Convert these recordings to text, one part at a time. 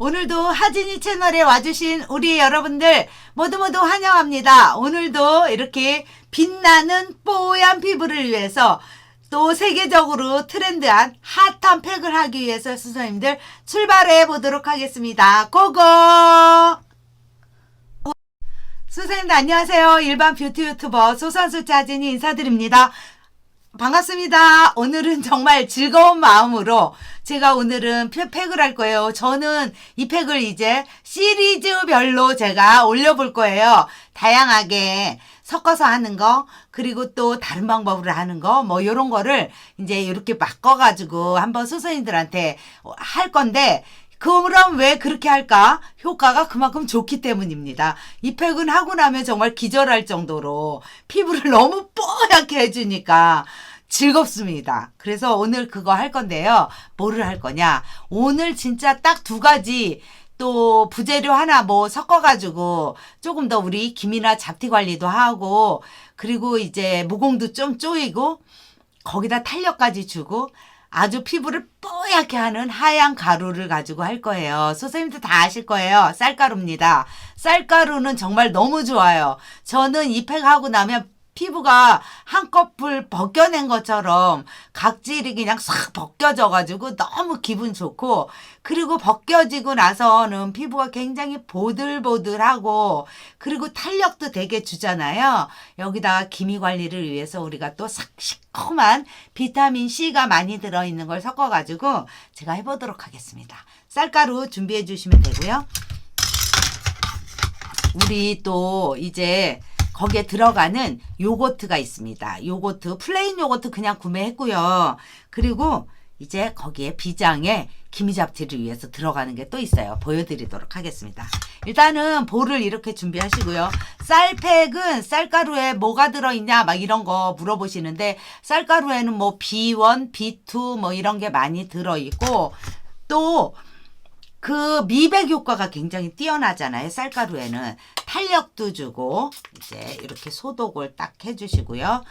오늘도 하진이 채널에 와주신 우리 여러분들 모두 모두 환영합니다. 오늘도 이렇게 빛나는 뽀얀 피부를 위해서 또 세계적으로 트렌드한 핫한 팩을 하기 위해서 선생님들 출발해 보도록 하겠습니다. 고고! 선생님들 안녕하세요. 일반 뷰티 유튜버 소선수치 하진이 인사드립니다. 반갑습니다. 오늘은 정말 즐거운 마음으로 제가 오늘은 팩- 팩을 할 거예요. 저는 이 팩을 이제 시리즈별로 제가 올려볼 거예요. 다양하게 섞어서 하는 거, 그리고 또 다른 방법으로 하는 거, 뭐, 요런 거를 이제 이렇게 바꿔가지고 한번 선생님들한테 할 건데, 그럼 왜 그렇게 할까? 효과가 그만큼 좋기 때문입니다. 이 팩은 하고 나면 정말 기절할 정도로 피부를 너무 뽀얗게 해주니까 즐겁습니다. 그래서 오늘 그거 할 건데요. 뭐를 할 거냐? 오늘 진짜 딱 두 가지 또 부재료 하나 뭐 섞어가지고 조금 더 우리 김이나 잡티 관리도 하고 그리고 이제 모공도 좀 쪼이고 거기다 탄력까지 주고 아주 피부를 뽀얗게 하는 하얀 가루를 가지고 할 거예요. 선생님도 다 아실 거예요. 쌀가루입니다. 쌀가루는 정말 너무 좋아요. 저는 이 팩 하고 나면 피부가 한꺼풀 벗겨낸 것처럼 각질이 그냥 싹 벗겨져가지고 너무 기분 좋고 그리고 벗겨지고 나서는 피부가 굉장히 보들보들하고 그리고 탄력도 되게 주잖아요. 여기다가 기미 관리를 위해서 우리가 또 싹 시커먼 비타민 C가 많이 들어있는 걸 섞어가지고 제가 해보도록 하겠습니다. 쌀가루 준비해 주시면 되고요. 우리 또 이제 거기에 들어가는 요거트가 있습니다. 요거트, 플레인 요거트 그냥 구매했고요. 그리고 이제 거기에 비장에 기미잡티를 위해서 들어가는 게 또 있어요. 보여드리도록 하겠습니다. 일단은 볼을 이렇게 준비하시고요. 쌀팩은 쌀가루에 뭐가 들어있냐 막 이런 거 물어보시는데 쌀가루에는 뭐 B1, B2 뭐 이런 게 많이 들어있고 또 그 미백 효과가 굉장히 뛰어나잖아요. 쌀가루에는 탄력도 주고 이제 이렇게 소독을 딱 해주시고요.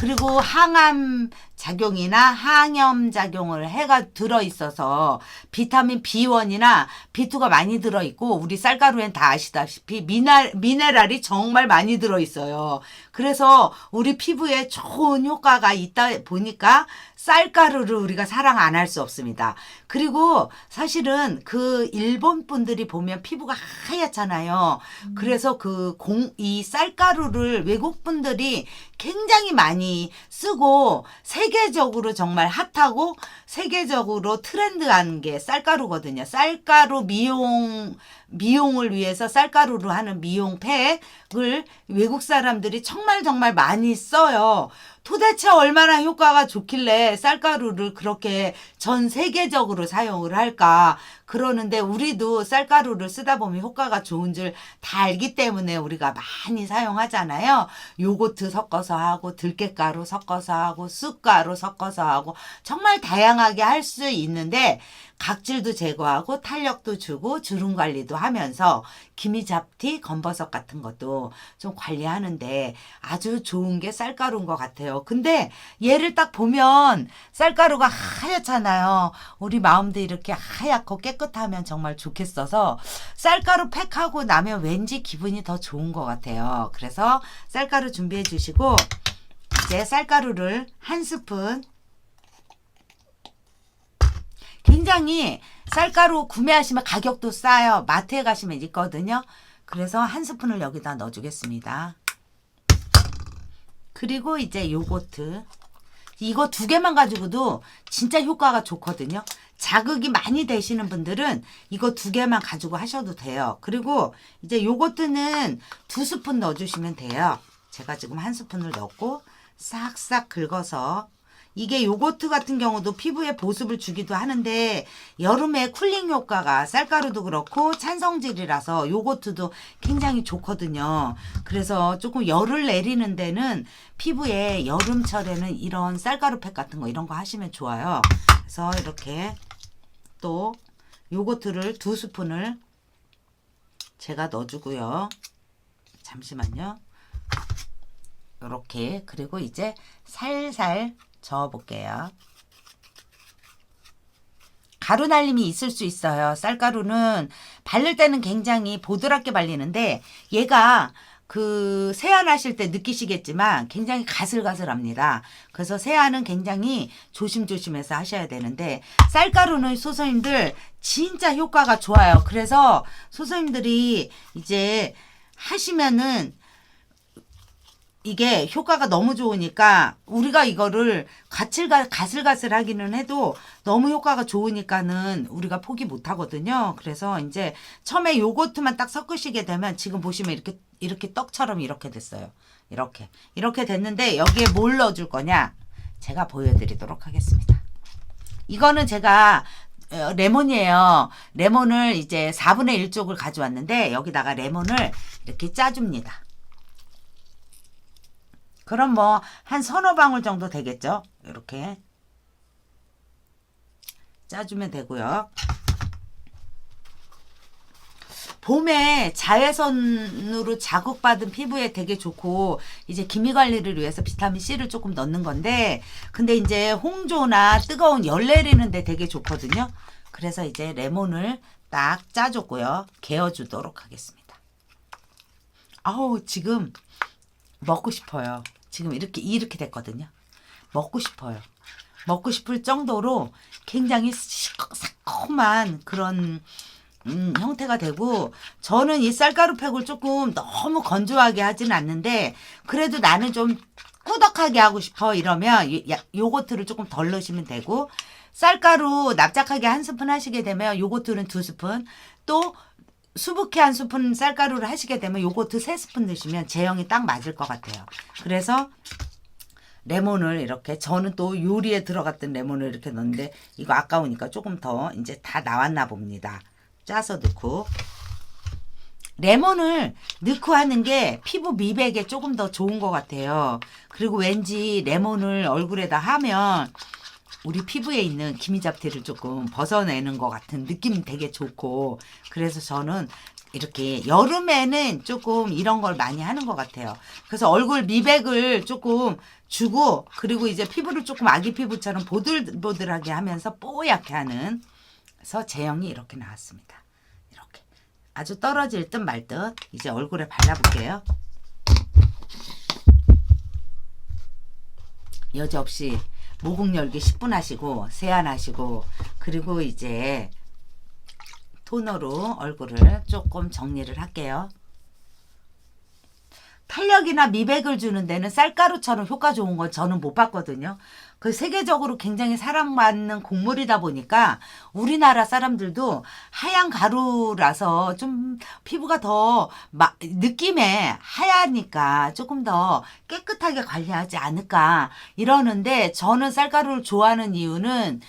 그리고 항암 작용이나 항염 작용을 해가 들어 있어서 비타민 B1이나 B2가 많이 들어 있고 우리 쌀가루엔 다 아시다시피 미날 미네랄이 정말 많이 들어 있어요. 그래서 우리 피부에 좋은 효과가 있다 보니까 쌀가루를 우리가 사랑 안 할 수 없습니다. 그리고 사실은 그 일본 분들이 보면 피부가 하얗잖아요. 그래서 그 공, 이 쌀가루를 외국 분들이 굉장히 많이 쓰고 세계적으로 정말 핫하고 세계적으로 트렌드한 게 쌀가루거든요. 쌀가루 미용 미용을 위해서 쌀가루로 하는 미용 팩을 외국 사람들이 정말 정말 많이 써요. 도대체 얼마나 효과가 좋길래 쌀가루를 그렇게 전 세계적으로 사용을 할까? 그러는데 우리도 쌀가루를 쓰다 보면 효과가 좋은 줄 다 알기 때문에 우리가 많이 사용하잖아요. 요거트 섞어서 하고 들깨가루 섞어서 하고 쑥가루 섞어서 하고 정말 다양하게 할 수 있는데 각질도 제거하고 탄력도 주고 주름 관리도 하면서 기미잡티, 검버섯 같은 것도 좀 관리하는데 아주 좋은 게 쌀가루인 것 같아요. 근데 얘를 딱 보면 쌀가루가 하얗잖아요. 우리 마음도 이렇게 하얗고 깨끗하면 정말 좋겠어서 쌀가루 팩하고 나면 왠지 기분이 더 좋은 것 같아요. 그래서 쌀가루 준비해 주시고 이제 쌀가루를 한 스푼 굉장히 쌀가루 구매하시면 가격도 싸요. 마트에 가시면 있거든요. 그래서 한 스푼을 여기다 넣어주겠습니다. 그리고 이제 요거트. 이거 두 개만 가지고도 진짜 효과가 좋거든요. 자극이 많이 되시는 분들은 이거 두 개만 가지고 하셔도 돼요. 그리고 이제 요거트는 두 스푼 넣어주시면 돼요. 제가 지금 한 스푼을 넣고 싹싹 긁어서 이게 요거트 같은 경우도 피부에 보습을 주기도 하는데 여름에 쿨링 효과가 쌀가루도 그렇고 찬성질이라서 요거트도 굉장히 좋거든요. 그래서 조금 열을 내리는 데는 피부에 여름철에는 이런 쌀가루 팩 같은 거 이런 거 하시면 좋아요. 그래서 이렇게 또 요거트를 두 스푼을 제가 넣어주고요. 잠시만요. 이렇게 그리고 이제 살살 저어볼게요. 가루 날림이 있을 수 있어요. 쌀가루는 바를 때는 굉장히 보드랍게 발리는데 얘가 그 세안하실 때 느끼시겠지만 굉장히 가슬가슬합니다. 그래서 세안은 굉장히 조심조심해서 하셔야 되는데 쌀가루는 소서님들 진짜 효과가 좋아요. 그래서 소서님들이 이제 하시면은 이게 효과가 너무 좋으니까 우리가 이거를 가슬가, 가슬가슬 하기는 해도 너무 효과가 좋으니까는 우리가 포기 못 하거든요. 그래서 이제 처음에 요거트만 딱 섞으시게 되면 지금 보시면 이렇게 이렇게 떡처럼 이렇게 됐어요. 이렇게 이렇게 됐는데 여기에 뭘 넣어줄 거냐? 제가 보여드리도록 하겠습니다. 이거는 제가 어, 레몬이에요. 레몬을 이제 4분의 1쪽을 가져왔는데 여기다가 레몬을 이렇게 짜줍니다. 그럼 뭐 한 서너 방울 정도 되겠죠? 이렇게 짜주면 되고요. 봄에 자외선으로 자극받은 피부에 되게 좋고 이제 기미 관리를 위해서 비타민 C를 조금 넣는 건데 근데 이제 홍조나 뜨거운 열 내리는데 되게 좋거든요. 그래서 이제 레몬을 딱 짜줬고요. 개어주도록 하겠습니다. 아우 지금 먹고 싶어요. 지금 이렇게 이렇게 됐거든요. 먹고 싶어요. 먹고 싶을 정도로 굉장히 새콤한 그런 음, 형태가 되고 저는 이 쌀가루 팩을 조금 너무 건조하게 하진 않는데 그래도 나는 좀 꾸덕하게 하고 싶어 이러면 요거트를 조금 덜 넣으시면 되고 쌀가루 납작하게 한 스푼 하시게 되면 요거트는 두 스푼 또 수북히 한 스푼 쌀가루를 하시게 되면 요거트 세 스푼 넣으시면 제형이 딱 맞을 것 같아요. 그래서 레몬을 이렇게 저는 또 요리에 들어갔던 레몬을 이렇게 넣는데 이거 아까우니까 조금 더 이제 다 나왔나 봅니다. 짜서 넣고 레몬을 넣고 하는 게 피부 미백에 조금 더 좋은 것 같아요. 그리고 왠지 레몬을 얼굴에다 하면 우리 피부에 있는 기미 잡티를 조금 벗어내는 것 같은 느낌 되게 좋고 그래서 저는 이렇게 여름에는 조금 이런 걸 많이 하는 것 같아요. 그래서 얼굴 미백을 조금 주고 그리고 이제 피부를 조금 아기 피부처럼 보들보들하게 하면서 뽀얗게 하는 그래서 제형이 이렇게 나왔습니다. 이렇게 아주 떨어질 듯 말 듯 이제 얼굴에 발라볼게요. 여지없이 모공 열기 10분 하시고 세안하시고 그리고 이제 토너로 얼굴을 조금 정리를 할게요. 탄력이나 미백을 주는 데는 쌀가루처럼 효과 좋은 건 저는 못 봤거든요. 그 세계적으로 굉장히 사랑받는 곡물이다 보니까 우리나라 사람들도 하얀 가루라서 좀 피부가 더 마, 느낌에 하얘니까 조금 더 깨끗하게 관리하지 않을까 이러는데 저는 쌀가루를 좋아하는 이유는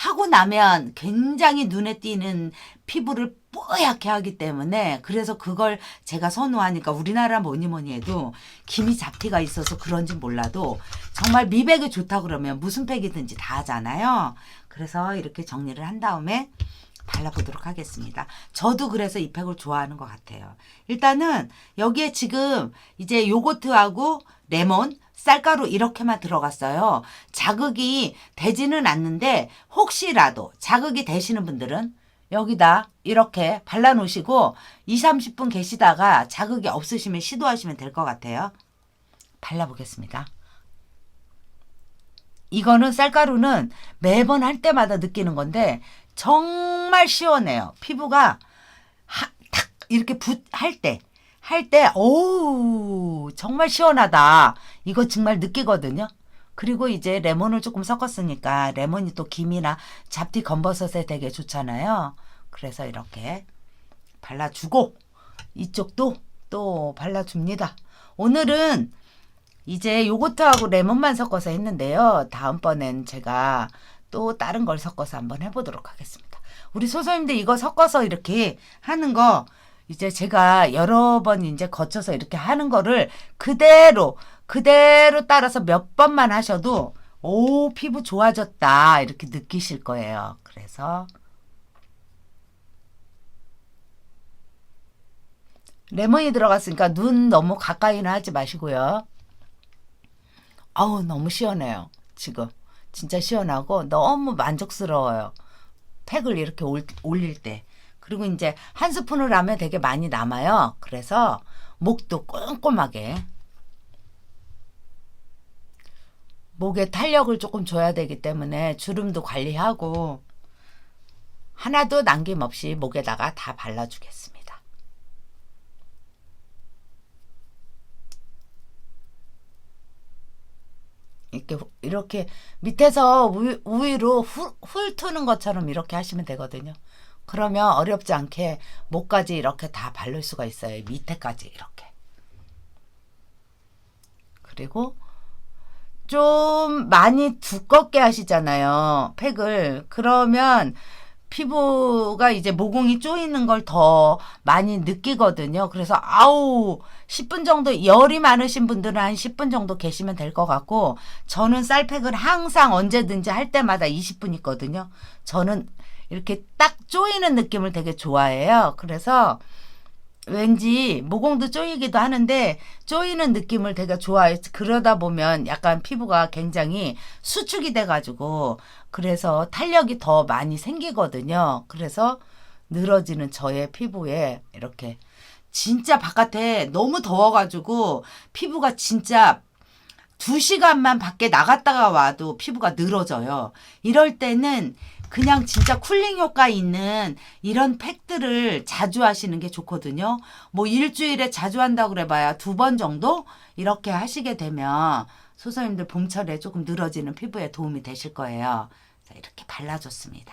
하고 나면 굉장히 눈에 띄는 피부를 뽀얗게 하기 때문에 그래서 그걸 제가 선호하니까 우리나라 뭐니 뭐니 해도 기미 잡티가 있어서 그런지 몰라도 정말 미백이 좋다 그러면 무슨 팩이든지 다 하잖아요. 그래서 이렇게 정리를 한 다음에 발라보도록 하겠습니다. 저도 그래서 이 팩을 좋아하는 것 같아요. 일단은 여기에 지금 이제 요거트하고 레몬, 쌀가루 이렇게만 들어갔어요. 자극이 되지는 않는데 혹시라도 자극이 되시는 분들은 여기다 이렇게 발라 놓으시고 2, 30분 계시다가 자극이 없으시면 시도하시면 될 것 같아요. 발라보겠습니다. 이거는 쌀가루는 매번 할 때마다 느끼는 건데 정말 시원해요. 피부가 하, 탁 이렇게 붓 할 때. 할 때, 오우, 정말 시원하다. 이거 정말 느끼거든요. 그리고 이제 레몬을 조금 섞었으니까 레몬이 또 김이나 잡티 검버섯에 되게 좋잖아요. 그래서 이렇게 발라주고 이쪽도 또 발라줍니다. 오늘은 이제 요거트하고 레몬만 섞어서 했는데요. 다음번엔 제가 또 다른 걸 섞어서 한번 해보도록 하겠습니다. 우리 소소님들 이거 섞어서 이렇게 하는 거 이제 제가 여러 번 이제 거쳐서 이렇게 하는 거를 그대로 그대로 따라서 몇 번만 하셔도 오 피부 좋아졌다 이렇게 느끼실 거예요. 그래서 레몬이 들어갔으니까 눈 너무 가까이는 하지 마시고요. 아우 너무 시원해요. 지금 진짜 시원하고 너무 만족스러워요. 팩을 이렇게 올, 올릴 때. 그리고 이제 한 스푼을 하면 되게 많이 남아요. 그래서 목도 꼼꼼하게 목에 탄력을 조금 줘야 되기 때문에 주름도 관리하고 하나도 남김없이 목에다가 다 발라주겠습니다. 이렇게 후- 이렇게 밑에서 우, 위로 훌, 훌 트는 것처럼 이렇게 하시면 되거든요. 그러면 어렵지 않게 목까지 이렇게 다 바를 수가 있어요. 밑에까지 이렇게. 그리고 좀 많이 두껍게 하시잖아요. 팩을. 그러면 피부가 이제 모공이 쪼이는 걸 더 많이 느끼거든요. 그래서 아우 10분 정도 열이 많으신 분들은 한 10분 정도 계시면 될 것 같고 저는 쌀팩을 항상 언제든지 할 때마다 20분 있거든요. 저는 이렇게 딱 쪼이는 느낌을 되게 좋아해요. 그래서 왠지 모공도 쪼이기도 하는데 쪼이는 느낌을 되게 좋아해. 그러다 보면 약간 피부가 굉장히 수축이 돼가지고 그래서 탄력이 더 많이 생기거든요. 그래서 늘어지는 저의 피부에 이렇게 진짜 바깥에 너무 더워가지고 피부가 진짜 두 시간만 밖에 나갔다가 와도 피부가 늘어져요. 이럴 때는 그냥 진짜 쿨링 효과 있는 이런 팩들을 자주 하시는 게 좋거든요. 뭐 일주일에 자주 한다고 그래봐야 두 번 정도 이렇게 하시게 되면 소선님들 봄철에 조금 늘어지는 피부에 도움이 되실 거예요. 자, 이렇게 발라줬습니다.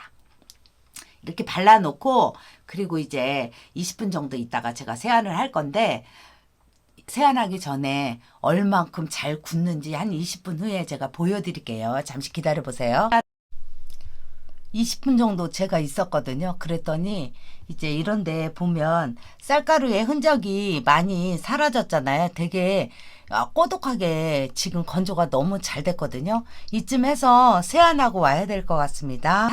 이렇게 발라놓고 그리고 이제 20분 정도 있다가 제가 세안을 할 건데 세안하기 전에 얼만큼 잘 굳는지 한 20분 후에 제가 보여드릴게요. 잠시 기다려 보세요. 20분 정도 제가 있었거든요. 그랬더니 이제 이런데 보면 쌀가루의 흔적이 많이 사라졌잖아요. 되게 아, 꼬독하게 지금 건조가 너무 잘 됐거든요. 이쯤 해서 세안하고 와야 될 것 같습니다.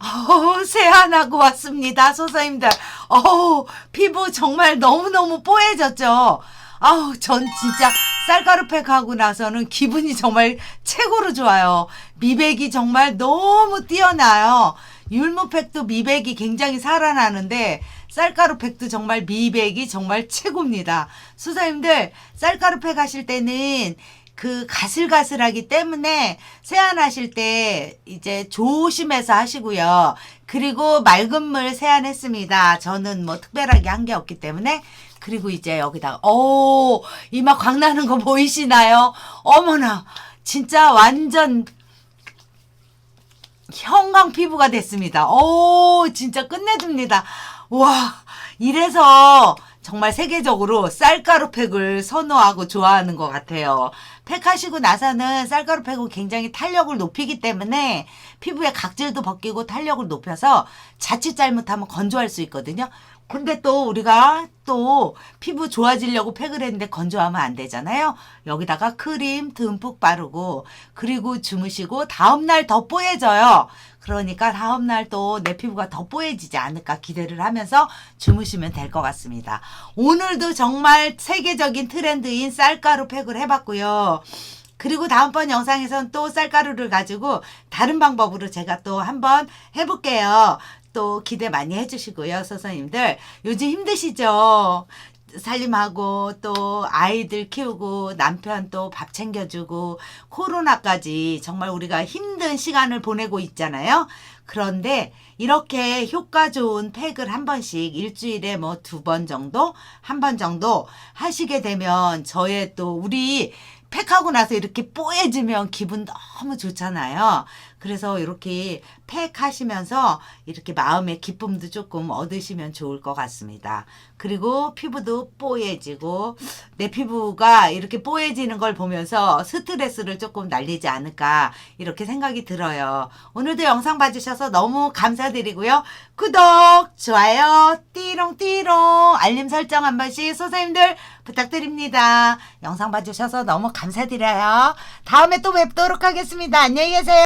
어우, 세안하고 왔습니다, 소사님들. 어우, 피부 정말 너무너무 뽀얘졌죠? 아우, 전 진짜 쌀가루팩 하고 나서는 기분이 정말 최고로 좋아요. 미백이 정말 너무 뛰어나요. 율무팩도 미백이 굉장히 살아나는데 쌀가루팩도 정말 미백이 정말 최고입니다. 수사님들 쌀가루팩 하실 때는 그 가슬가슬하기 때문에 세안하실 때 이제 조심해서 하시고요. 그리고 맑은 물 세안했습니다. 저는 뭐 특별하게 한 게 없기 때문에 그리고 이제 여기다가 오 이마 광 나는 거 보이시나요? 어머나 진짜 완전 형광 피부가 됐습니다. 오, 진짜 끝내줍니다. 와, 이래서 정말 세계적으로 쌀가루 팩을 선호하고 좋아하는 것 같아요. 팩하시고 나서는 쌀가루 팩은 굉장히 탄력을 높이기 때문에 피부에 각질도 벗기고 탄력을 높여서 자칫 잘못하면 건조할 수 있거든요. 근데 또 우리가 또 피부 좋아지려고 팩을 했는데 건조하면 안 되잖아요. 여기다가 크림 듬뿍 바르고 그리고 주무시고 다음날 더 뽀얘져요. 그러니까 다음날 또 내 피부가 더 뽀얘지지 않을까 기대를 하면서 주무시면 될 것 같습니다. 오늘도 정말 세계적인 트렌드인 쌀가루 팩을 해봤고요. 그리고 다음번 영상에선 또 쌀가루를 가지고 다른 방법으로 제가 또 한번 해볼게요. 또 기대 많이 해주시고요, 선생님들. 요즘 힘드시죠? 살림하고 또 아이들 키우고 남편 또 밥 챙겨주고 코로나까지 정말 우리가 힘든 시간을 보내고 있잖아요. 그런데 이렇게 효과 좋은 팩을 한 번씩 일주일에 뭐 두 번 정도, 한 번 정도 하시게 되면 저의 또 우리 팩하고 나서 이렇게 뽀얘지면 기분 너무 좋잖아요. 그래서 이렇게 팩 하시면서 이렇게 마음의 기쁨도 조금 얻으시면 좋을 것 같습니다. 그리고 피부도 뽀얘지고 내 피부가 이렇게 뽀얘지는 걸 보면서 스트레스를 조금 날리지 않을까 이렇게 생각이 들어요. 오늘도 영상 봐주셔서 너무 감사드리고요. 구독, 좋아요, 띠롱띠롱, 알림 설정 한 번씩 선생님들 부탁드립니다. 영상 봐주셔서 너무 감사드려요. 다음에 또 뵙도록 하겠습니다. 안녕히 계세요.